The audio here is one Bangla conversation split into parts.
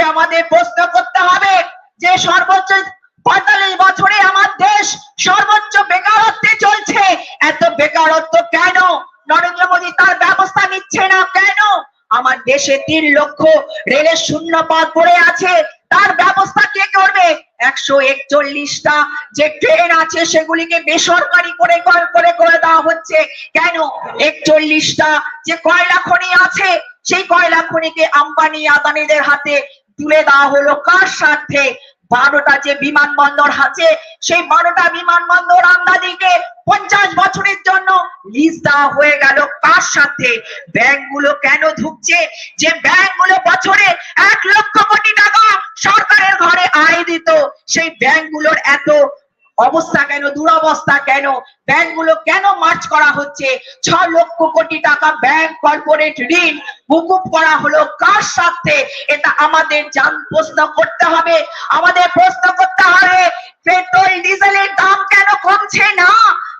আমাদের প্রশ্ন করতে হবে যে সর্বোচ্চ পঁয়তাল্লিশ বছরে আমার দেশ সর্বোচ্চ বেকারত্বে চলছে? এত বেকারত্ব কেন? নরেন্দ্র মোদী তার ব্যবস্থা নিচ্ছে না কেন? আমার দেশে তিন লক্ষ রেলের শূন্য পদ পড়ে আছে। তার ব্যবস্থা কে করবে? একশো একচল্লিশটা যে ট্রেন আছে সেগুলিকে বেসরকারি করে করে করে করে দেওয়া হচ্ছে। কেন? একচল্লিশটা যে কয়লা খনি আছে, সেই কয়লা খনিকে আম্বানি আদানিদের হাতে তুলে দেওয়া হলো কার স্বার্থে? বারোটা যে বিমানবন্দর আছে, সেই বারোটা বিমানবন্দর আমদানিকে পঞ্চাশ বছরের জন্য লিজ দেওয়া হয়ে গেল। কার সাথে ব্যাংকগুলো কেন ঢুকছে? যে ব্যাংকগুলো বছরে এক লক্ষ কোটি টাকা সরকারের ঘরে আয় দিত, সেই ব্যাংকগুলোর এত অবস্থা কেন? দুরবস্থা কেন? ব্যাংকগুলো কেন মার্চ করা হচ্ছে? ছ লক্ষ কোটি টাকা ব্যাংক কর্পোরেট ঋণ মুকুব করা হলো কার সাথে এটা আমাদের জান প্রশ্ন করতে হবে। আমাদের প্রশ্ন করতে হবে, পেট্রোল, ডিজেলের দাম কেন কমছে না?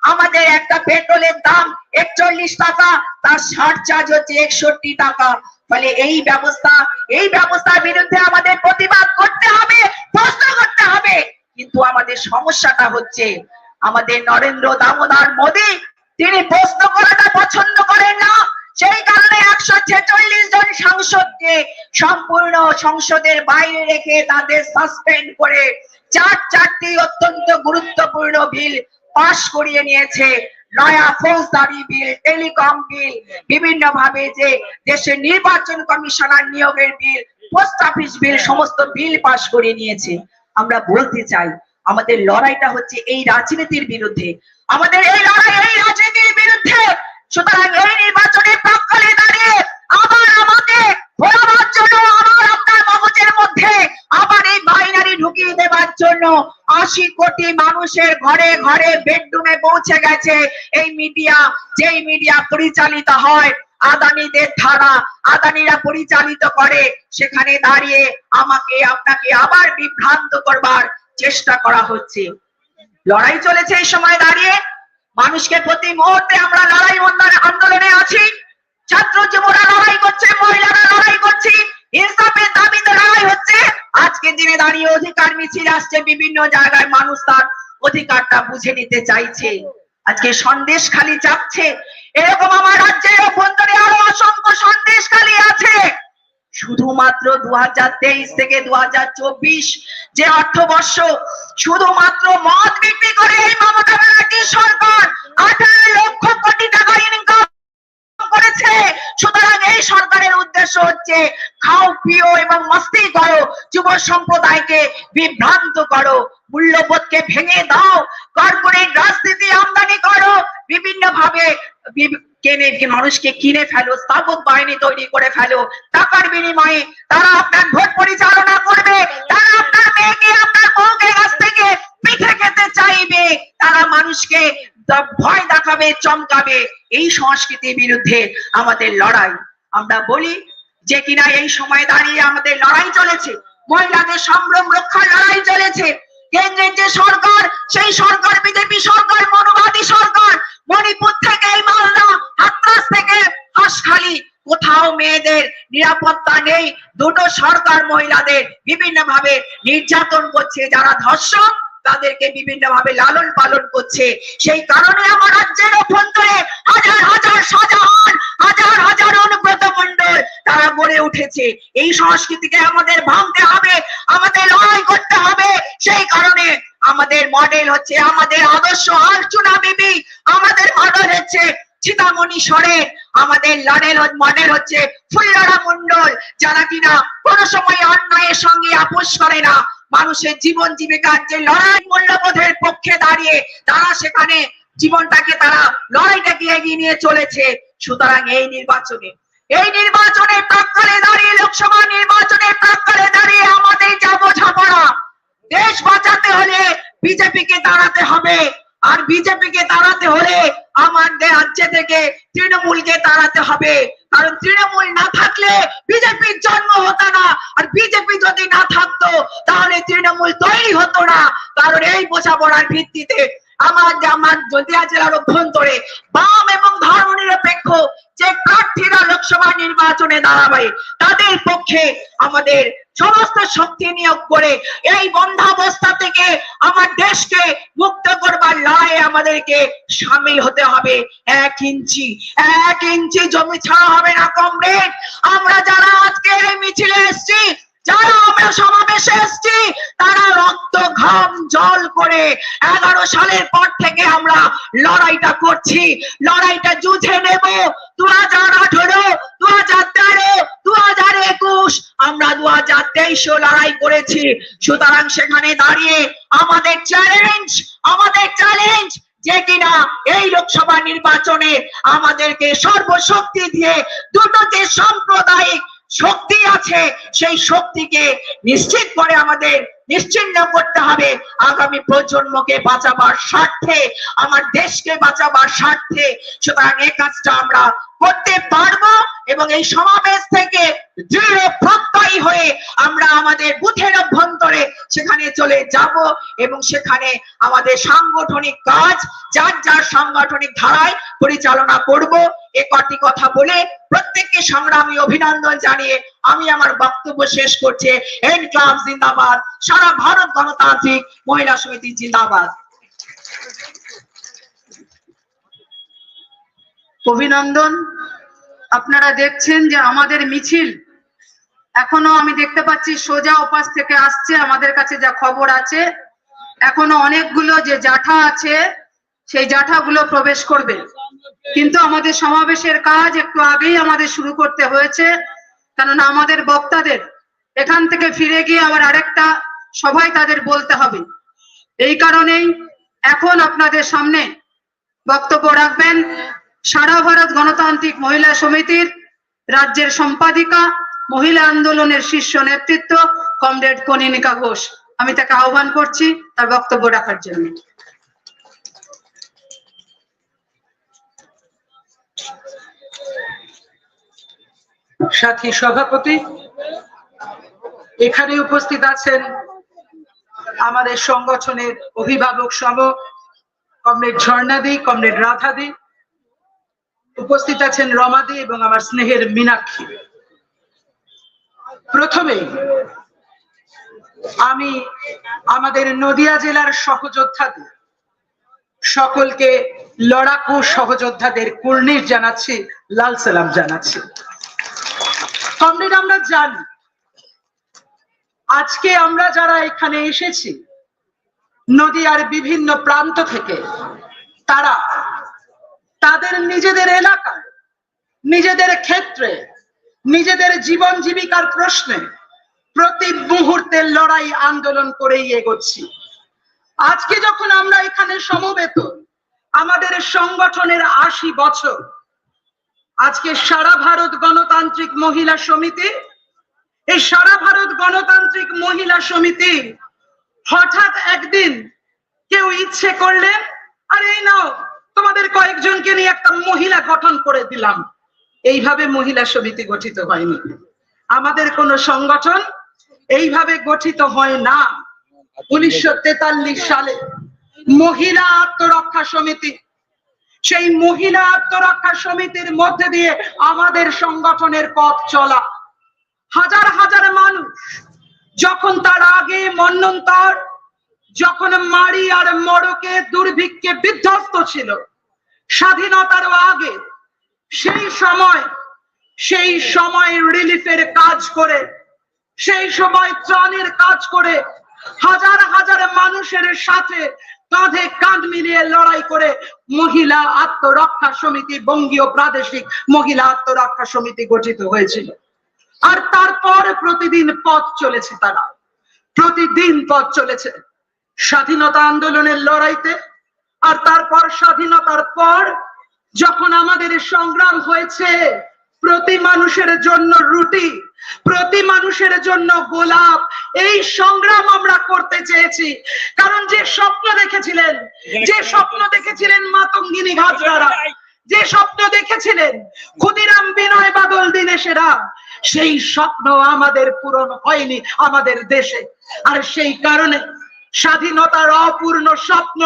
আমাদের একটা পেট্রোলের দাম একচল্লিশ টাকা, তার ষাট চার্জ হচ্ছে একষট্টি টাকা। ফলে এই ব্যবস্থা, এই ব্যবস্থার বিরুদ্ধে আমাদের প্রতিবাদ করতে হবে, প্রশ্ন করতে হবে। কিন্তু আমাদের সমস্যাটা হচ্ছে, আমাদের নরেন্দ্র দামোদর মোদী, তিনি প্রশ্ন করাটা পছন্দ করেন না। সেই কারণে একশো ছেচল্লিশ জন সাংসদকে সম্পূর্ণ সংসদের বাইরে রেখে তাদের সাসপেন্ড করে চার চারটি অত্যন্ত গুরুত্বপূর্ণ বিল পাশ করিয়ে নিয়েছে। নয়া ফৌজদারি বিল টেলিকম বিল বিভিন্ন ভাবে যে দেশের নির্বাচন কমিশনার নিয়োগের বিল পোস্ট অফিস বিল সমস্ত বিল পাশ করিয়ে নিয়েছে। আমরা বলতে চাই, আমাদের লড়াইটা হচ্ছে এই রাজনীতির বিরুদ্ধে। আমাদের এই লড়াই এই রাজনীতির বিরুদ্ধে। সুতরাং এই নির্বাচনের প্রাক্কালে দাঁড়িয়ে আবার আমাকে ভোলাবার জন্য, আবার আপনার মগজের মধ্যে আবার এই বাইনারি ঢুকিয়ে দেবার জন্য আশি কোটি মানুষের ঘরে ঘরে বেডরুমে পৌঁছে গেছে। এই মিডিয়া যেই মিডিয়া পরিচালিত হয় আদানিদের ধারা আদানিরা পরিচালিত করে, সেখানে দাঁড়িয়ে আমাকে, আপনাকে আবার বিভ্রান্ত করবার চেষ্টা করা হচ্ছে। লড়াই চলেছে এই সময় দাঁড়িয়ে। মানুষকে প্রতি মুহূর্তে আমরা লড়াই আন্দোলনে- আছি। ছাত্র যুবরা লড়াই করছে, মহিলারা লড়াই করছি। ইনসাফের দাবিতে লড়াই হচ্ছে। আজকের দিনে দাঁড়িয়ে অধিকার মিছিল আসছে। বিভিন্ন জায়গায় মানুষ তার অধিকারটা বুঝে নিতে চাইছে। আজকে সন্দেশ খালি চাপছে। এরকম আমার রাজ্যের শুধুমাত্র দু থেকে দু যে অর্থবর্ষ, শুধুমাত্র মদ বিক্রি করে এই মমতা সরকার আঠারো লক্ষ কোটি টাকা ইনকাম করেছে। সুতরাং এই সরকারের উদ্দেশ্য হচ্ছে খাও, পিও এবং মস্তি করো, যুব সম্প্রদায়কে বিভ্রান্ত করো, মূল্যবোধকে ভেঙে দাও, কর্পোরেট রাজনীতি আমদানি করো বিভিন্ন ভাবে কেনে মানুষকে কিনে ফেলো স্থাপক বাহিনী তৈরি করে ফেলো, টাকার বিনিময়ে তারা আপনার ভোট পরিচালনা করবে, তারা আপনার মেয়েকে, আপনার কাছ থেকে পিঠে খেতে চাইবে, তারা মানুষকে ভয় দেখাবে, চমকাবে। এই সংস্কৃতির বিরুদ্ধে আমাদের লড়াই। আমরা বলি যে কিনা এই সময় দাঁড়িয়ে আমাদের লড়াই চলেছে, মহিলাদের সম্ভ্রম রক্ষার লড়াই চলেছে। কেন্দ্রের যে সরকার, সেই সরকার, বিজেপি সরকার, মনোবাদী সরকার, মণিপুর থেকে এই হাতরাস থেকে হাঁসখালি কোথাও মেয়েদের নিরাপত্তা নেই। দুটো সরকার মহিলাদের বিভিন্ন ভাবে নির্যাতন করছে। যারা ধর্ষক, তাদেরকে বিভিন্ন ভাবে লালন পালন করছে। সেই কারণে আমার রাজ্যের অভ্যন্তরে হাজার হাজার শাহজাহান, হাজার হাজার অনুব্রত মন্ডল তারা গড়ে উঠেছে। এই সংস্কৃতিকে আমাদের ভাঙতে হবে, আমাদের লড়াই করতে হবে। সেই কারণে আমাদের মডেল হচ্ছে, আমাদের আদর্শ আর্চনা বিবি, আমাদের মডেল হচ্ছে চিতামণি সরেন আমাদের লড়েল মডেল হচ্ছে ফুল্লরা মন্ডল যারা কিনা কোনো সময় অন্যায়ের সঙ্গে আপোষ করে না। মানুষের জীবন জীবিকার যে লড়াই মূল্যবোধের পক্ষে দাঁড়িয়ে তারা সেখানে জীবনটাকে তারা লড়াইটাকে এগিয়ে নিয়ে চলেছে। সুতরাং এই নির্বাচনে এই নির্বাচনে প্রাক্কালে দাঁড়িয়ে, লোকসভা নির্বাচনে প্রাক্কালে দাঁড়িয়ে আমাদের যা বোঝাপড়া, দেশ বাঁচাতে হলে বিজেপিকে দাঁড়াতে হবে। আর বিজেপিকে দাঁড়াতে হলে আমাদের রাজ্য থেকে তৃণমূলকে দাঁড়াতে হবে। কারণ তৃণমূল না থাকলে বিজেপির জন্ম হতো না। আর বিজেপি যদি না থাকতো, তাহলে তৃণমূল তৈরি হতো না। কারণ এই বোঝাপড়ার ভিত্তিতে আমার আমার নদিয়া জেলার অভ্যন্তরে বাম এবং ধর্ম নিরপেক্ষ যে প্রার্থীরা লোকসভা নির্বাচনে দাঁড়াবে, তাদের পক্ষে আমাদের সমস্ত শক্তি নিয়োগ করে এই বন্ধাবস্থা থেকে আমার দেশকে মুক্ত করবার লড়াই আমাদেরকে সামিল হতে হবে। এক ইঞ্চি এক ইঞ্চি জমি ছাড়া হবে না, কমরেড। আমরা যারা আজকে মিছিলে এসেছি যারা আমরা সমাবেশে এসেছি, তারা রক্ত ঘাম, জল করে এগারো সালের পর থেকে আমরা লড়াইটা করছি। লড়াইটা যুঝে নেব। দু হাজার দু হাজার তেরো দু হাজার একুশ, আমরা দু হাজার তেইশও লড়াই করেছি। সুতরাং সেখানে দাঁড়িয়ে আমাদের চ্যালেঞ্জ আমাদের চ্যালেঞ্জ যে কিনা এই লোকসভা নির্বাচনে আমাদেরকে সর্বশক্তি দিয়ে দুটো যে সাম্প্রদায়িক শক্তি আছে সেই শক্তিকে নিশ্চিত করে আমাদের নিশ্চিন্ন করতে হবে। আগামী প্রজন্মকে বাঁচাবার স্বার্থে, আমার দেশকে বাঁচাবার স্বার্থে সুতরাং এই কাজটা আমরা করতে পারব এবং এই সমাবেশ থেকে দৃঢ় হয়ে আমরা আমাদের বুথের অভ্যন্তরে সেখানে চলে যাব এবং সেখানে আমাদের সাংগঠনিক কাজ, যার যার সাংগঠনিক ধারায় পরিচালনা করব। এ কটি কথা বলে প্রত্যেককে সংগ্রামী অভিনন্দন জানিয়ে আমি আমার বক্তব্য শেষ করছি। এন ক্লাব জিন্দাবাদ। সারা ভারত গণতান্ত্রিক মহিলা সমিতি জিন্দাবাদ। অভিনন্দন। আপনারা দেখছেন যে আমাদের মিছিল এখনও আমি দেখতে পাচ্ছি সোজা ওপাশ থেকে আসছে আমাদের কাছে যা খবর আছে। এখনও অনেকগুলো যে জাঠা আছে, সেই জাঠাগুলো প্রবেশ করবে। কিন্তু আমাদের সমাবেশের কাজ একটু আগেই আমাদের শুরু করতে হয়েছে। কেননা আমাদের বক্তাদের এখান থেকে ফিরে গিয়ে আবার আরেকটা সবাই তাদের বলতে হবে। এই কারণেই এখন আপনাদের সামনে বক্তব্য রাখবেন সারা ভারত গণতান্ত্রিক মহিলা সমিতির রাজ্যের সম্পাদিকা, মহিলা আন্দোলনের শীর্ষ নেতৃত্ব, কমরেড কনিনিকা ঘোষ। আমি তাকে আহ্বান করছি তার বক্তব্য রাখার জন্য। সাথী সভাপতি। এখানে উপস্থিত আছেন আমাদের সংগঠনের অভিভাবক সহ কমরেড ঝর্ণাদি কমরেড রাধাদি উপস্থিত আছেন রমাদি এবং আমার স্নেহের মীনাক্ষী। প্রথমেই আমি আমাদের নদিয়া জেলার সহযোদ্ধাদের সকলকে লড়াকু সহযোদ্ধাদের কুর্নিশ জানাচ্ছি, লাল সালাম জানাচ্ছি। কমরেড আমরা জানি। আজকে আমরা যারা এখানে এসেছি, নদীয়ার বিভিন্ন প্রান্ত থেকে, তারা তাদের নিজেদের এলাকায়, নিজেদের ক্ষেত্রে, নিজেদের জীবন জীবিকার প্রশ্নে প্রতি মুহূর্তে লড়াই আন্দোলন করেই এগোচ্ছি। আজকে যখন আমরা এখানে সমবেত, আমাদের সংগঠনের আশি বছর আজকে সারা ভারত গণতান্ত্রিক মহিলা সমিতি, এই সারা ভারত গণতান্ত্রিক মহিলা সমিতি হঠাৎ একদিন কেউ ইচ্ছে করলেন আর এই নাও, তোমাদের কয়েকজনকে নিয়ে একটা মহিলা গঠন করে দিলাম। এইভাবে মহিলা সমিতি গঠিত হয়নি। আমাদের কোন সংগঠন এইভাবে গঠিত হয় না। উনিশশো তেতাল্লিশ সালে মহিলা আত্মরক্ষা সমিতি সেই মহিলা আত্মরক্ষা সমিতির মধ্যে দিয়ে আমাদের সংগঠনের পথ চলা। হাজার হাজার মানুষ যখন তার আগে মন্নন্তর, যখন মারি আর মরকে দুর্ভিক্ষে বিধ্বস্ত ছিল, স্বাধীনতার আগে সেই সময় সেই সময় রিলিফের কাজ করে, সেই সময় ত্রাণের কাজ করে হাজার হাজার মানুষের সাথে কাঁধে কাঁধ মিলিয়ে লড়াই করে মহিলা আত্মরক্ষা সমিতি বঙ্গীয় প্রাদেশিক মহিলা আত্মরক্ষা সমিতি গঠিত হয়েছিল। আর তারপর প্রতিদিন পথ চলেছে তারা। প্রতিদিন পথ চলেছে স্বাধীনতা আন্দোলনের লড়াইতে। আর তারপর স্বাধীনতার পর যখন আমাদের সংগ্রাম হয়েছে, প্রতি মানুষের জন্য রুটি প্রতি মানুষের জন্য গোলাপ। এই সংগ্রাম আমরা করতে চেয়েছি। কারণ যে স্বপ্ন দেখেছিলেন, যে স্বপ্ন দেখেছিলেন মাতঙ্গিনী ঘাটরা যে স্বপ্ন দেখেছিলেন ক্ষুদিরাম বিনয় বাদল দিনেশেরা, সেই স্বপ্ন আমাদের পূরণ হয়নি আমাদের দেশে। আর সেই কারণে স্বাধীনতার অপূর্ণ স্বপ্ন,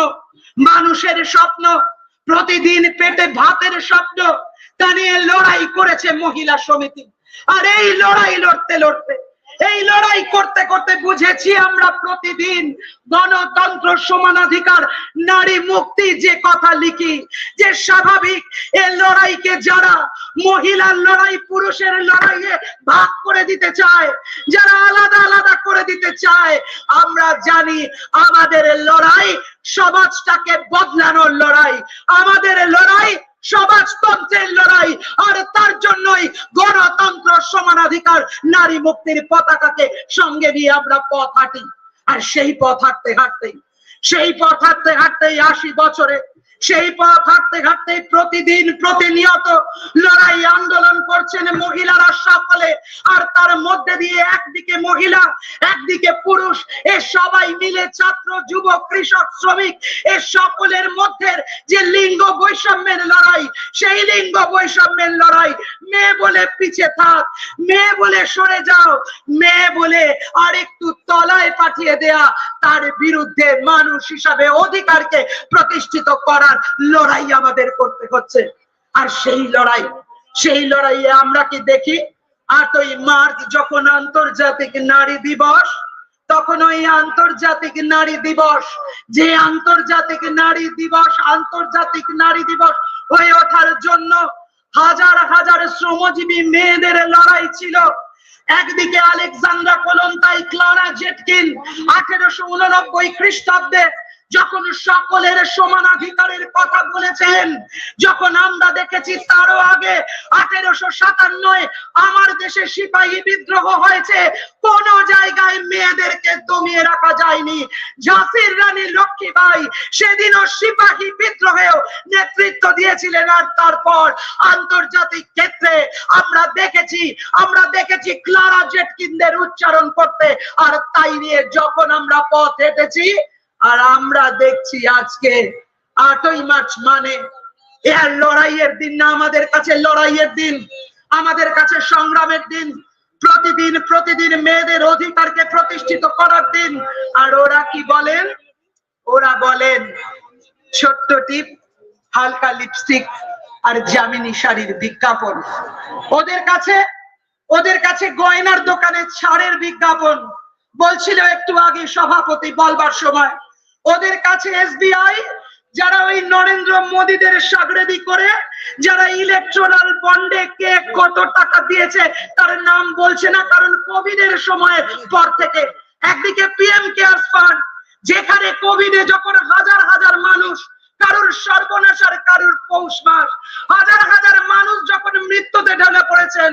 মানুষের স্বপ্ন, প্রতিদিন পেটে ভাতের স্বপ্ন, তা নিয়ে লড়াই করেছে মহিলা সমিতি। আর এই লড়াই লড়তে লড়তে, এই লড়াই করতে করতে বুঝেছি আমরা প্রতিদিন গণতন্ত্র সমানাধিকার নারী মুক্তি যে কথা লিখি, যে স্বাভাবিক এই লড়াইকে যারা মহিলার লড়াই, পুরুষের লড়াইয়ে ভাগ করে দিতে চায়, যারা আলাদা আলাদা করে দিতে চায়, আমরা জানি আমাদের লড়াই সমাজটাকে বদলানোর লড়াই, আমাদের লড়াই সমাজতন্ত্রের লড়াই, আর তার জন্যই গণতন্ত্র সমানাধিকার, নারী মুক্তির পতাকাকে সঙ্গে নিয়ে আমরা পথ হাঁটি। আর সেই পথ হাঁটতে হাঁটতেই, সেই পথ হাঁটতে হাঁটতেই আশি বছরে সেই পথ হাঁটতে হাঁটতে প্রতিদিন প্রতিনিয়ত লড়াই আন্দোলন করছেন মহিলারা সকলে। আর তার মধ্যে দিয়ে একদিকে মহিলা, একদিকে পুরুষ, এ সবাই মিলে ছাত্র, যুবক, কৃষক, শ্রমিক, এ সকলের মধ্যে যে লিঙ্গ বৈষম্যের লড়াই, সেই লিঙ্গ বৈষম্যের লড়াই মেয়ে বলে পিছে থাক, মেয়ে বলে সরে যাও, মেয়ে বলে আর একটু তলায় পাঠিয়ে দেয়া, তার বিরুদ্ধে মানুষ হিসাবে অধিকারকে প্রতিষ্ঠিত করার লড়াই আমাদের করতে হচ্ছে। আর সেই লড়াই, সেই লড়াইয়ে আমরা কি দেখি? আটই মার্চ যখন আন্তর্জাতিক নারী দিবস, তখন ওই আন্তর্জাতিক নারী দিবস, যে আন্তর্জাতিক নারী দিবস, আন্তর্জাতিক নারী দিবস হয়ে ওঠার জন্য হাজার হাজার শ্রমজীবী মেয়েদের লড়াই ছিল। একদিকে আলেকজান্দ্রা কোলন্তাই ক্লারা জেটকিন আঠেরোশো উননব্বই খ্রিস্টাব্দে যখন সকলের সমানাধিকারের কথা বলেছেন, যখন আমরা দেখেছি তারও আগে আঠেরোশো সাতান্নয় আমার দেশে সিপাহী বিদ্রোহ হয়েছে, কোন জায়গায় মেয়েদেরকে দমিয়ে রাখা যায়নি। ঝাঁসির রানী লক্ষ্মীবাই সেদিনও সিপাহী বিদ্রোহেও নেতৃত্ব দিয়েছিলেন আর তারপর আন্তর্জাতিক ক্ষেত্রে আমরা দেখেছি আমরা দেখেছি ক্লারা জেটকিনদের উচ্চারণ করতে। আর তাই নিয়ে যখন আমরা পথ হেঁটেছি আর আমরা দেখছি আজকে আটই মার্চ মানে এর লড়াইয়ের দিন না, আমাদের কাছে লড়াইয়ের দিন, আমাদের কাছে সংগ্রামের দিন। প্রতিদিন প্রতিদিন মেয়েদের অধিকারকে প্রতিষ্ঠিত করার দিন। আর ওরা কি বলেন? ওরা বলেন, ছোট্ট টিপ, হালকা লিপস্টিক আর জামিনী শাড়ির বিজ্ঞাপন। ওদের কাছে ওদের কাছে গয়নার দোকানে ছাড়ের বিজ্ঞাপন। বলছিল একটু আগে সভাপতি বলবার সময় ওদের কাছে এসবিআই, যারা ওই নরেন্দ্র মোদীদের সাগরেদি করে, যারা ইলেকট্রাল বন্ডে কে কত টাকা দিয়েছে, তার নাম বলছে না, কারণ কোভিড এর সময়ের পর থেকে। একদিকে পিএম কেয়ার ফান্ড যেখানে কোভিডে যখন হাজার হাজার মানুষ কারুর সর্বনাশ আর কারুর পৌষ মাস। হাজার হাজার মানুষ যখন মৃত্যুতে ঢলে পড়েছেন,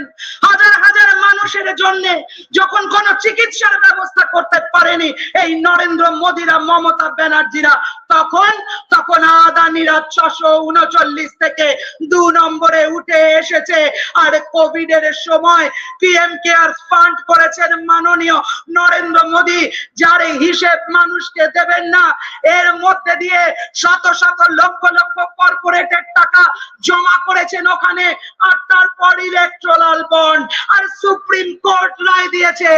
হাজার হাজার মানুষের জন্য যখন কোন চিকিৎসার ব্যবস্থা করতে পারেনি এই নরেন্দ্র মোদীরা, মমতা ব্যানার্জিরা, তখন তখন আদানিরা ছশো উনচল্লিশ থেকে দু নম্বরে উঠে এসেছে। আর কোভিড এর সময় পিএম কেয়ার ফান্ড করেছেন মাননীয় নরেন্দ্র মোদী, যার হিসেব মানুষকে দেবেন না। এর মধ্যে দিয়ে শত শত লক্ষ লক্ষ কর্পোরেটের টাকা জমা করেছেন ওখানে, আর তারপর ইলেকট্রাল বন্ড আর সুপ্রিম কোর্ট রায় দিয়েছে।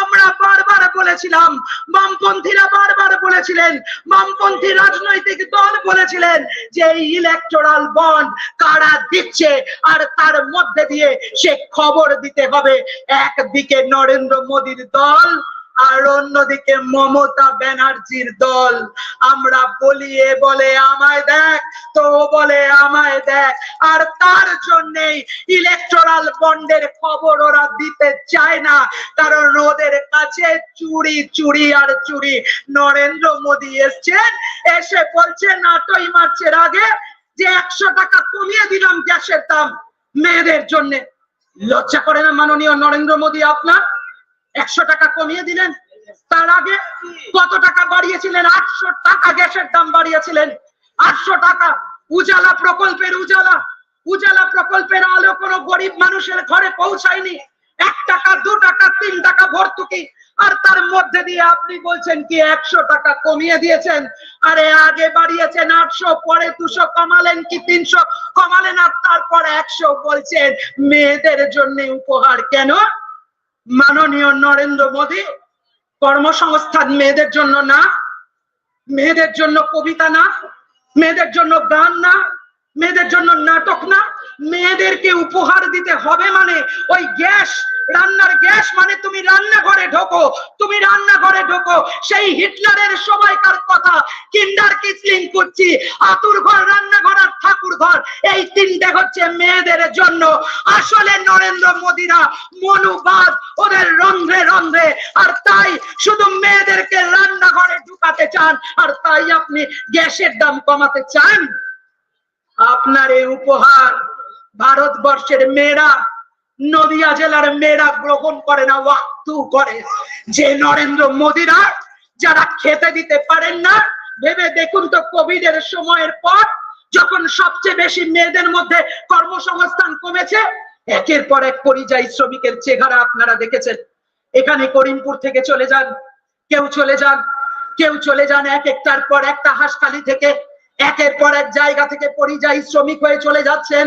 আমরা বারবার বলেছিলাম, বামপন্থীরা বারবার বলেছিলেন, বামপন্থী রাজনৈতিক দল বলেছিলেন যে ইলেকট্রাল বন্ড কারা দিচ্ছে আর তার মধ্যে দিয়ে সে খবর দিতে হবে। একদিকে নরেন্দ্র মোদীর দল আর অন্যদিকে মমতা ব্যানার্জির দল। আমরা বলি এ বলে, আমায় দেখ তো বলে, আমায় দেখ। আর তার জন্যেই ইলেকট্রাল বন্ডের খবর ওরা দিতে চায় না। কারণ ওদের কাছে চুরি চুরি আর চুরি। নরেন্দ্র মোদী এসছেন, এসে বলছেন আটই মার্চের আগে যে একশো টাকা কমিয়ে দিলাম গ্যাসের দাম, মেয়েদের জন্য। লজ্জা করে না মাননীয় নরেন্দ্র মোদী আপনার? একশো টাকা কমিয়ে দিলেন। তার আগে কত টাকা বাড়িয়েছিলেন? আটশো টাকা গ্যাসের দাম বাড়িয়েছিলেন। আটশো টাকা। উজালা প্রকল্পের উজালা। উজালা প্রকল্পের আলো কোনো গরিব মানুষের ঘরে পৌঁছায়নি। এক টাকা, দু টাকা, তিন টাকা ভর্তুকি। আর তার মধ্যে দিয়ে আপনি বলছেন কি, একশো টাকা কমিয়ে দিয়েছেন। আরে আগে বাড়িয়েছেন আটশো, পরে দুশো কমালেন কি তিনশো? কমালেন আর তারপর একশো বলছেন, মেয়েদের জন্য উপহার কেন মাননীয় নরেন্দ্র মোদী, কর্মসংস্থান মেয়েদের জন্য না, মেয়েদের জন্য কবিতা না, মেয়েদের জন্য গান না, মেয়েদের জন্য নাটক না, মেয়েদেরকে উপহার দিতে হবে মানে ওই গ্যাস, রান্নার গ্যাস মানে তুমি রান্নাঘরে ঢোকো, তুমি রান্নাঘরে ঢোকো, সেই হিটলারের সময়কার কথা, কিন্ডার কিসলিং করছি, আতুর ঘর এই তিনটে হচ্ছে মেয়েদের জন্য। আসলে নরেন্দ্র মোদীরা মনুবাদ, ওদের রন্ধ্রে রন্ধ্রে, আর তাই শুধু মেয়েদেরকে রান্নাঘরে ঢুকাতে চান, আর তাই আপনি গ্যাসের দাম কমাতে চান। আপনার এই উপহার ভারতবর্ষের মেয়েরা, নদিয়া জেলার মেয়েরা গ্রহণ করে না ওয়াক্তু করে। যে নরেন্দ্র মোদীরা যারা খেতে দিতে পারেন না, ভেবে দেখুন তো কোভিড এর সময়ের পর যখন সবচেয়ে বেশি মেয়েদের মধ্যে কর্মসংস্থান কমেছে, একের পর এক পরিযায়ী শ্রমিকের চেহারা আপনারা দেখেছেন। এখানে করিমপুর থেকে চলে যান, কেউ চলে যান, কেউ চলে যান এক একটার পর একটা হাসখালি থেকে, একের পর এক জায়গা থেকে পরিযায়ী শ্রমিক হয়ে চলে যাচ্ছেন।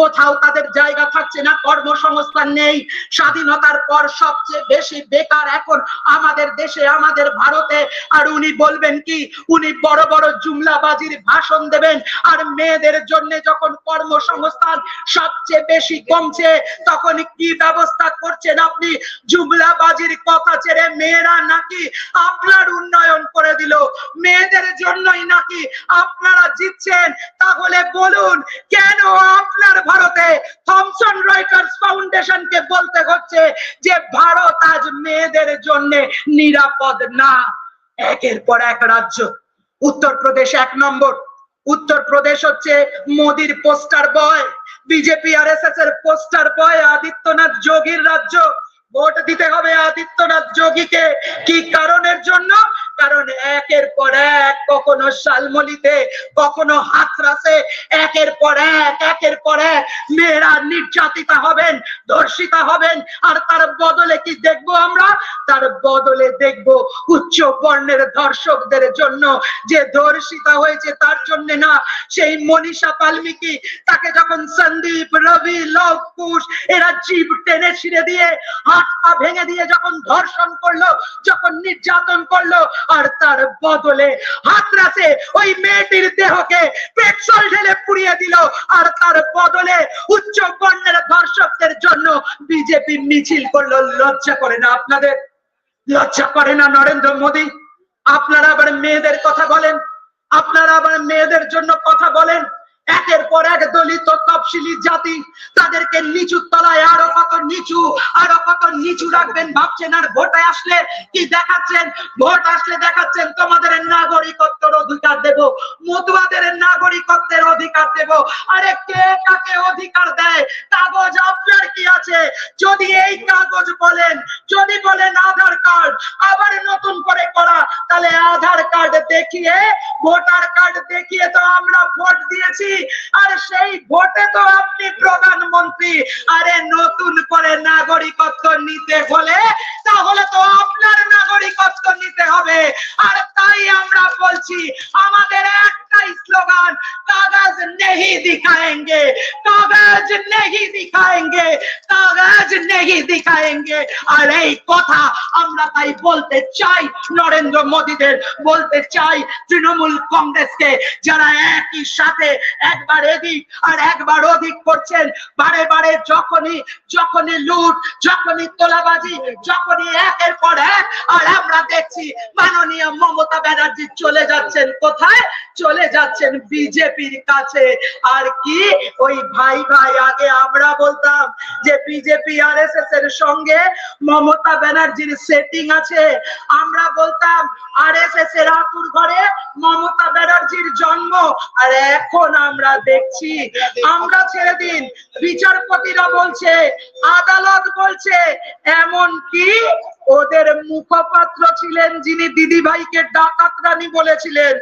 কোথাও তাদের জায়গা থাকছে না, কর্মসংস্থান নেই। স্বাধীনতার পর সবচেয়ে বেশি বেকার এখন আমাদের দেশে, আমাদের ভারতে। আর উনি বলবেন কি, উনি বড় বড় জুমলাবাজির ভাষণ দেবেন। আর মেয়েদের জন্য যখন কর্মসংস্থান সবচেয়ে বেশি কমছে, তখন কি ব্যবস্থা করছেন আপনি? জুমলাবাজির কথা ছেড়ে মেয়েরা নাকি আপনার উন্নয়ন করে দিল। মেয়েদের জন্যই নাকি আপনারা জিতছেন? তাহলে বলুন, কেন আপনার ভারতে থমসন রয়টার্স ফাউন্ডেশনকে বলতে হচ্ছে যে ভারত আজ মেয়েদের জন্য নিরাপদ না। একের পর এক রাজ্য। উত্তরপ্রদেশ এক নম্বর। উত্তরপ্রদেশ হচ্ছে মোদির পোস্টার বয়। বিজেপি আর এস এর পোস্টার বয় আদিত্যনাথ যোগীর রাজ্য। ভোট দিতে হবে আদিত্যনাথ যোগীকে। কি কারণের জন্য? কারণ একের পর এক কখনো শালমলিতে, কখনো হাতরাসে, একের পর এক, একের পর এক মেয়েরা নির্যাতিতা হবেন, ধর্ষিতা হবেন, আর তার বদলে কি দেখব আমরা? তার বদলে দেখব উচ্চ বর্ণের ধর্ষকদের জন্য যে ধর্ষিতা হয়েছে তার জন্য না, সেই মনীষা বাল্মীকি তাকে যখন সন্দীপ, রবি লব কুশ এরা জীব টেনে ছিঁড়ে দিয়ে, হাত পা ভেঙে দিয়ে যখন ধর্ষণ করল, যখন নির্যাতন করল আর তার বদলে হাতরাসে ওই মেয়েটির দেহকে পেট্রোল ঢেলে পুড়িয়ে দিল। আর তার বদলে উচ্চ বর্ণের ধর্ষকদের জন্য বিজেপি মিছিল করল। লজ্জা করে না আপনাদের? লজ্জা করে না নরেন্দ্র মোদী? আপনারা আবার মেয়েদের কথা বলেন? আপনারা আবার মেয়েদের জন্য কথা বলেন? একের পর এক দলিত তফসিলি জাতি তাদেরকে নিচু তলায় আরও কত নিচু, আরও কত নিচু রাখবেন ভাবছেন আর ভোটে আসলে কি দেখাচ্ছেন? ভোট আসলে দেখাচ্ছেন তোমাদের নাগরিকত্বের অধিকার দেব, মতুয়াদের নাগরিকত্বের অধিকার দেব। আরে কে কাকে অধিকার দেয়? কাগজ আপনার কি আছে? যদি এই কাগজ বলেন, যদি বলেন আধার কার্ড, আবার নতুন করে করা, তাহলে আধার কার্ড দেখিয়ে, ভোটার কার্ড দেখিয়ে তো আমরা ভোট দিয়েছি। আর সেই ভোটে তো আপনি প্রধানমন্ত্রী। আরে নতুন করে নাগরিকত্ব নিতে হলে তাহলে তো আপনার নাগরিকত্ব নিতে হবে। আর তাই আমরা বলছি, আমাদের का स्लोगान, कागज नहीं दिखाएंगे, कागज नहीं दिखाएंगे, कागज नहीं दिखाएंगे। আর এই কথা আমরা তাই বলতে চাই, নরেন্দ্র মোদীদের বলতে চাই, তৃণমূল কংগ্রেসকে যারা একই সাথে একবার এদিক আর একবার ওদিক করছেন, বারে বারে যখনই যখনই লুট, যখনই তোলাবাজি, যখনই একের পর এক, আর আমরা দেখছি মাননীয় মমতা ব্যানার্জি চলে যাচ্ছেন কোথায়? চলে যাচ্ছেন বিজেপির কাছে। আর কি? ওই ভাই ভাই, আগে আমরা বলতাম যে বিজেপি আর এস এস এর সঙ্গে মমতা ব্যানার্জির সেটিং আছে। আমরা বলতাম আর এস এস এর আতুর ঘরে মমতা ব্যানার্জির জন্ম। আর এখন আমরা দেখছি, আমরা ছেড়ে দিন বিচারপতিরা বলছে আদালত বলছে এমন কি ওদের মুখপাত্র ছিলেন যিনি দিদি ভাইকে ডাকাত রানী বলেছিলেন।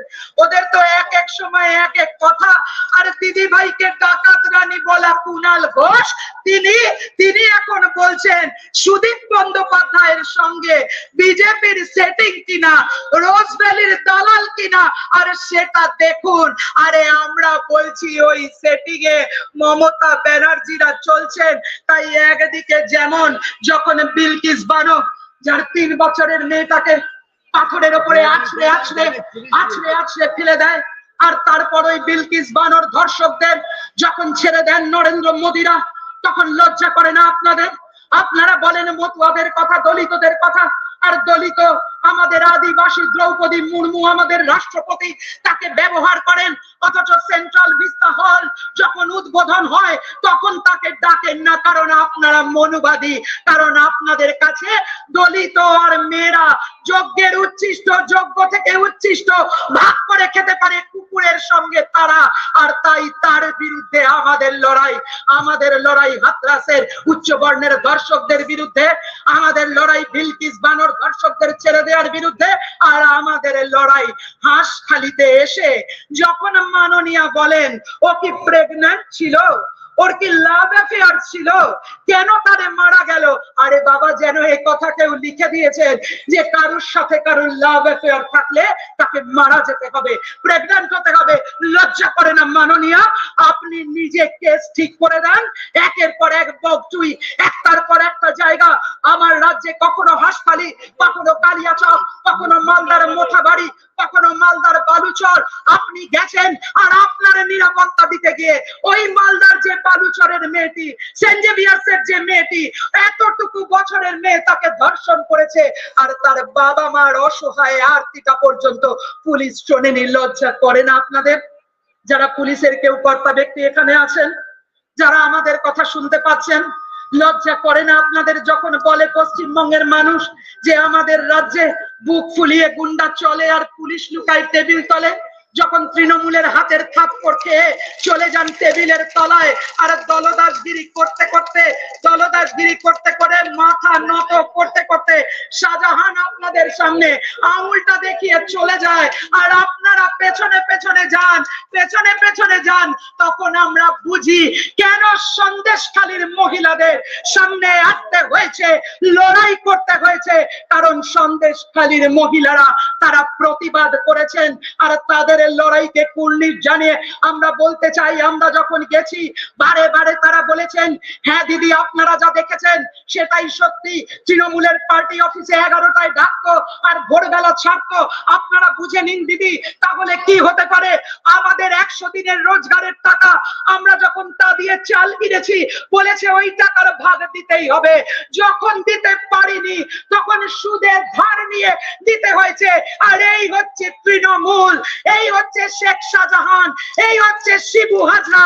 ওদের তো এক এক সময় এক এক কথা। আর দিদি ভাইকে ডাকাত রানী বলা কুনাল ঘোষ, তিনি তিনি এখন বলছেন, সুদীপ বন্দ্যোপাধ্যায়ের সঙ্গে বিজেপির সেটিং কিনা রোজ ভ্যালির দালাল কিনা, আর সেটা দেখুন। আরে আমরা বলছি ওই সেটিং এ মমতা ব্যানার্জিরা চলছেন, তাই একদিকে যেমন যখন বিলকিস বানো যার তিন বছরের মেয়েটাকে পাথরের ওপরে আছড়ে আছড়ে আছড়ে আছড়ে ফেলে দেয়। আর তারপর ওই বিলকিস বানর ধর্ষকদের যখন ছেড়ে দেন নরেন্দ্র মোদীরা, তখন লজ্জা করে না আপনাদের? আপনারা বলেন মতুয়াদের কথা, দলিতদের কথা। আর দলিত আমাদের আদিবাসী দ্রৌপদী মুর্মু আমাদের রাষ্ট্রপতি, তাকে ব্যবহার করেন। অথচ সেন্ট্রাল ভিস্তা হল যখন উদ্বোধন হয়, তখন তাকে ডাকেন না, কারণ আপনারা মনুবাদী, কারণ আপনাদের কাছে দলিত আর মেয়েরা যজ্ঞের উচ্ছিষ্ট, যজ্ঞ থেকে উচ্ছিষ্ট, ভাগ করে খেতে পারে কুকুরের সঙ্গে তারা। আর তাই তার বিরুদ্ধে আমাদের লড়াই আমাদের লড়াই হাতরাসের উচ্চ বর্ণের দর্শকদের বিরুদ্ধে, আমাদের লড়াই বিলকিস বানর দর্শকদের ছেড়ে দেওয়ার বিরুদ্ধে আর আমাদের লড়াই হাঁসখালিতে এসে যখন মাননীয়া বলেন ও কি প্রেগন্যান্ট ছিল? ওর কি লাভ অ্যাফেয়ার ছিল? কেন তারে মারা গেল? আরে বাবা, যেন এই কথা কেউ লিখে দিয়েছেন যে কারুর সাথে কারুর লাভ অ্যাফেয়ার থাকলে তাকে মারা যেতে হবে প্রেগন্যান্ট হতে হবে। লজ্জা করে না মাননীয়া, আপনি নিজে কেস ঠিক করে দেন। একের পর এক বকচুই একটার পর একটা জায়গা। আমার রাজ্যে কখনো হাসপালি কখনো কালিয়াচক, কখনো মালদার মোথাবাড়ি কখনো মালদার বালুচর আপনি গেছেন আর আপনার নিরাপত্তা দিতে গিয়ে ওই মালদার যে বালুচরের মেয়েটি সেন্ট জেভিয়ার্সের যে মেয়েটি, এতটুকু বছরের মেয়ে তাকে ধর্ষণ করেছে আর তার বাবা মার অসহায় আরতিটা পর্যন্ত পুলিশ শোনেনি লজ্জা করে না আপনাদের? যারা পুলিশের কেউ কর্তা ব্যক্তি এখানে আছেন, যারা আমাদের কথা শুনতে পাচ্ছেন লজ্জা করে না আপনাদের যখন বলে পশ্চিমবঙ্গের মানুষ যে আমাদের রাজ্যে বুক ফুলিয়ে গুন্ডা চলে আর পুলিশ লুকায় টেবিল তলে? যখন তৃণমূলের হাতের থাপ্পড় খেয়ে চলে যান টেবিলের তলায়। আর দলদাসগিরি করতে করতে দলদাসগিরি করতে করে, মাথা নত করতে করতে, শাহজাহান আপনাদের সামনে আঙুলটা দেখিয়ে চলে যায়। আর আপনারা পেছনে পেছনে যান, পেছনে পেছনে যান। তখন আমরা বুঝি, কেন সন্দেশখালীর মহিলাদের সামনে আসতে হয়েছে, লড়াই করতে হয়েছে? কারণ সন্দেশখালীর মহিলারা তারা প্রতিবাদ করেছেন, আর তাদের লড়াইকে কুর্নিশ জানিয়ে আমরা বলতে চাই, আমরা যখন গেছি, বারে বারে তারা বলেছেন হ্যাঁ দিদি, আপনারা যা দেখেছেন, সেটাই সত্যি। তৃণমূলের পার্টি অফিসে এগারোটায় ডাকতো আর ভোরবেলা ছাড়তো আপনারা বুঝে নিন দিদি, তাহলে কি হতে পারে? আমাদের একশো দিনের রোজগারের টাকা আমরা যখন তা দিয়ে চাল কিনেছি, বলেছে ওই টাকার ভাগ দিতেই হবে। যখন দিতে পারিনি, তখন সুদে ধার নিয়ে দিতে হয়েছে। আর এই হচ্ছে তৃণমূল, এই হচ্ছে শেখ শাহজাহান, এই হচ্ছে শিবু হাজরা,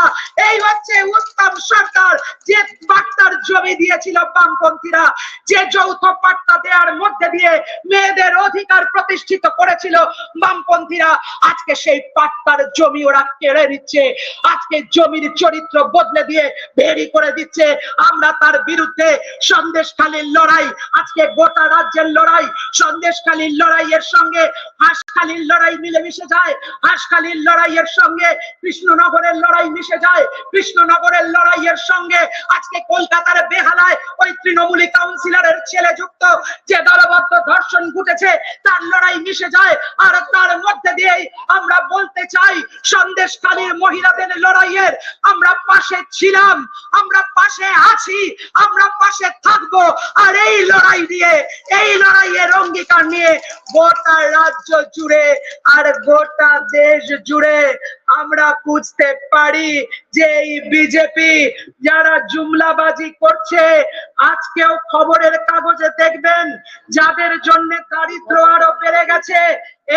এই হচ্ছে উত্তম সরকার। যে পাট্টার জমি দিয়েছিল বামপন্থীরা, যে যৌথ পাট্টা দেওয়ার মধ্যে দিয়ে মেয়েদের অধিকার প্রতিষ্ঠিত করেছিল বামপন্থীরা, আজকে সেই পাট্টার জমি ওরা কেড়ে নিচ্ছে। আজকে জমির চরিত্র বদলে দিয়ে ভেরি করে দিচ্ছে। আমরা তার বিরুদ্ধে সন্দেশখালীর লড়াই, আজকে গোটা রাজ্যের লড়াই, সন্দেশখালীর লড়াইয়ের সঙ্গে হাঁসখালীর লড়াই মিলেমিশে যায়। হাঁসখালীর লড়াইয়ের সঙ্গে কৃষ্ণনগরের লড়াই মিশে যায়। কৃষ্ণনগরের লড়াইয়ের সঙ্গে আজকে কলকাতার বেহালায় ওই তৃণমূলী কাউন্সিলরের ছেলে যুক্ত যে দলবদ্ধ ধর্ষণ ঘটেছে, তার লড়াই মিশে যায়। আর তার মধ্যে দিয়েই আমরা বলতে চাই, সন্দেশখালীর মহিলাদের লড়াইয়ের আমরা পাশে ছিলাম, আমরা পাশে আছি, আমরা পাশে থাকব। আর এই লড়াই দিয়ে, এই লড়াইয়ের অঙ্গীকার নিয়ে গোটা রাজ্য জুড়ে আর গোটা দেশ জুড়ে আমরা বুঝতে পারি যে এই বিজেপি যারা জুমলাবাজি করছে, আজকেও খবরের কাগজে দেখবেন যাদের জন্য দারিদ্র আরও বেড়ে গেছে,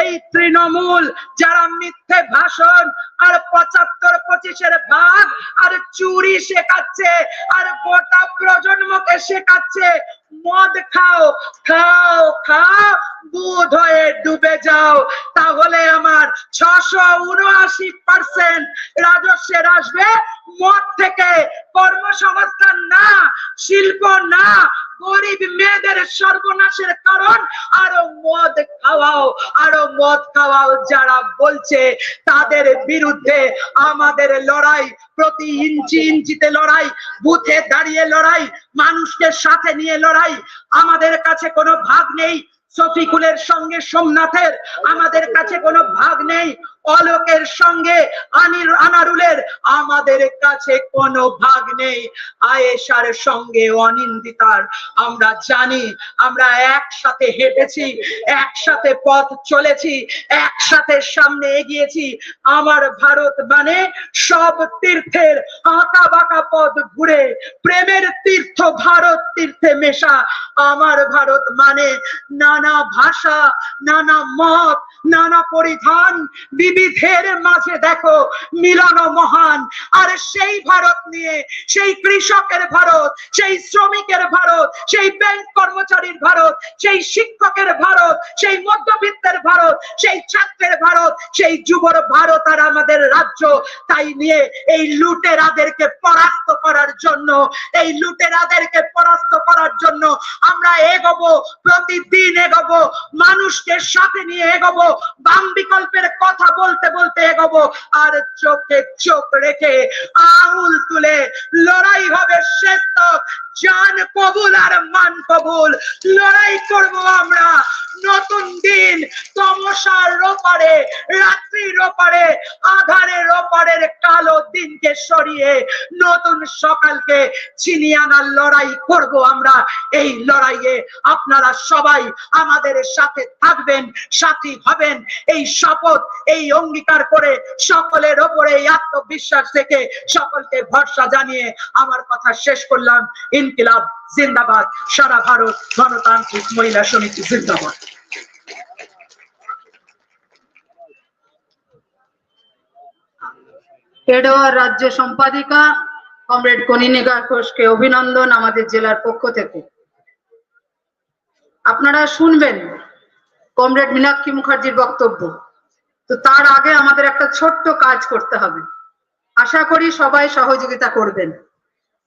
এই তৃণমূল যারা মিথ্যে ভাষণ আর পঁচাত্তর পঁচিশের ভাগ আর চুরি শেখাচ্ছে, আর গোটা প্রজন্মকে শেখাচ্ছে, মদ খাও খাও খাও বুধ হয়ে ডুবে যাও। তাহলে আমার ছশো উনআশি পার্সেন্ট রাজস্বের আসবে। মদ থেকে কর্মসংস্থান না, শিল্প না, গরিব মেয়েদের সর্বনাশের কারণ, আরও মদ খাওয়াও, আরও মদ খাওয়াও যারা বলছে তাদের বিরুদ্ধে আমাদের লড়াই, প্রতি ইঞ্চি ইঞ্চিতে লড়াই, বুথে দাঁড়িয়ে লড়াই, মানুষকে সাথে নিয়ে লড়াই। আমাদের কাছে কোনো ভাগ নেই, শফিকুলের সঙ্গে সোমনাথের। আমাদের কাছে কোনো ভাগ নেই অলোকের সঙ্গে আনির আনারুলের আমাদের কাছে কোনো ভাগ নেই। আয়েশার সঙ্গে অনিন্দিতার। আমরা জানি, আমরা একসাথে হেঁটেছি, একসাথে পথ চলেছি, একসাথে সামনে এগিয়েছি। আমার ভারত মানে সব তীর্থের আঁকা বাঁকা পথ ঘুরে, প্রেমের তীর্থ, ভারত তীর্থে মেশা। আমার ভারত মানে নানা ভাষা, নানা মত, নানা পরিধান বিবিধের মাঝে দেখো মিলন মহান। আর সেই ভারত নিয়ে, সেই কৃষকের ভারত, সেই শ্রমিকের ভারত, সেই ব্যাংক কর্মচারীর ভারত, সেই শিক্ষকের ভারত, সেই মধ্যবিত্তের ভারত, সেই ছাত্রের ভারত, সেই যুবর ভারত আর আমাদের রাজ্য। তাই নিয়ে এই লুটেরাদেরকে পরাস্ত করার জন্য, এই লুটেরাদেরকে পরাস্ত করার জন্য আমরা এগোবো, প্রতিদিন এগোবো, মানুষকে সাথে নিয়ে এগোবো, বাম বিকল্পের কথা বলতে বলতে এগোবো, আর চোখে চোখ রেখে আঙুল তুলে লড়াই হবে শেষ তক। জান কবুল আর মান কবুল। লড়াই করব আমরা নতুন দিন। তমসার ওপারে রাত্রির ওপারে, আধারের ওপারের কালো দিনকে সরিয়ে নতুন সকালকে ছিনিয়ে আনার লড়াই করব আমরা। এই লড়াইয়ে আপনারা সবাই আমাদের সাথে থাকবেন, সাথী হবেন। এই শপথ, এই অঙ্গীকার করে সকলের ওপরে আত্মবিশ্বাস থেকে সকলকে ভরসা জানিয়ে আমার কথা শেষ করলাম। ইনকিলাব, জিন্দাবাদ। সারা ভারত গণতান্ত্রিক মহিলা সমিতি, জিন্দাবাদ। পেডোয়ার রাজ্য সম্পাদিকা কমরেড কনিনিকা ঘোষকে অভিনন্দন আমাদের জেলার পক্ষ থেকে। আপনারা শুনবেন কমরেড মীনাক্ষী মুখার্জির বক্তব্য। তো তার আগে আমাদের একটা ছোট্ট কাজ করতে হবে। আশা করি সবাই সহযোগিতা করবেন।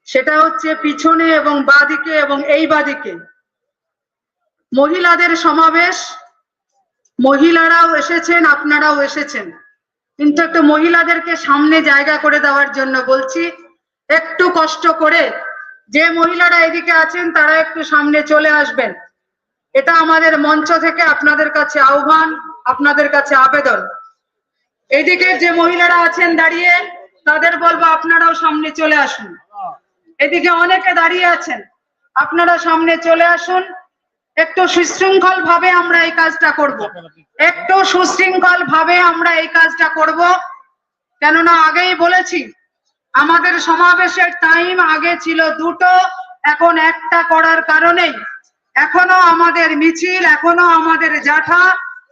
সেটা হচ্ছে পিছনে এবং বাদিকে এবং এই বাদিকে। মহিলাদের সমাবেশ, মহিলারাও এসেছেন, আপনারাও এসেছেন। কিন্তু একটু মহিলাদেরকে সামনে জায়গা করে দেওয়ার জন্য বলছি, একটু কষ্ট করে যে মহিলারা এদিকে আছেন, তারা একটু সামনে চলে আসবেন। এটা আমাদের মঞ্চ থেকে আপনাদের কাছে আহ্বান। আপনাদের কাছে আবেদন। এদিকে যে মহিলারা আছেন দাঁড়িয়ে, তাদের বলব আপনারাও সামনে চলে আসুন। এদিকে অনেকে দাঁড়িয়ে আছেন, আপনারা সামনে চলে আসুন। একটু সুশৃঙ্খল ভাবে আমরা এই কাজটা করব। একটু সুশৃঙ্খল ভাবে আমরা এই কাজটা করব। কেননা আগেই বলেছি, আমাদের সমাবেশের টাইম আগে ছিল দুটো, এখন একটা করার কারণেই। এখনও আমাদের মিছিল, এখনও আমাদের জাঠা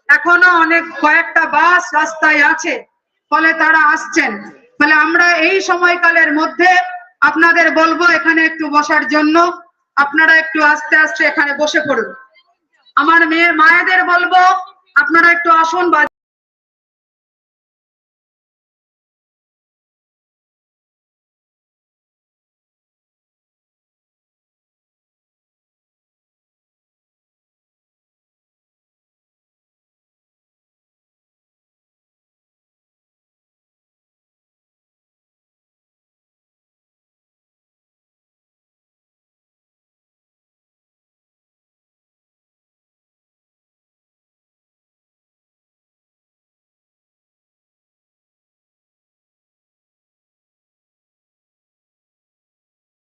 এখনও অনেক কয়েকটা বাস রাস্তায় আছে, ফলে তারা আসছেন। ফলে আমরা এই সময়কালের মধ্যে আপনাদের বলব এখানে একটু বসার জন্য, আপনারা একটু আস্তে আস্তে এখানে বসে পড়ুন। আমার মেয়ে, মায়েদের বলব, আপনারা একটু আসুন বা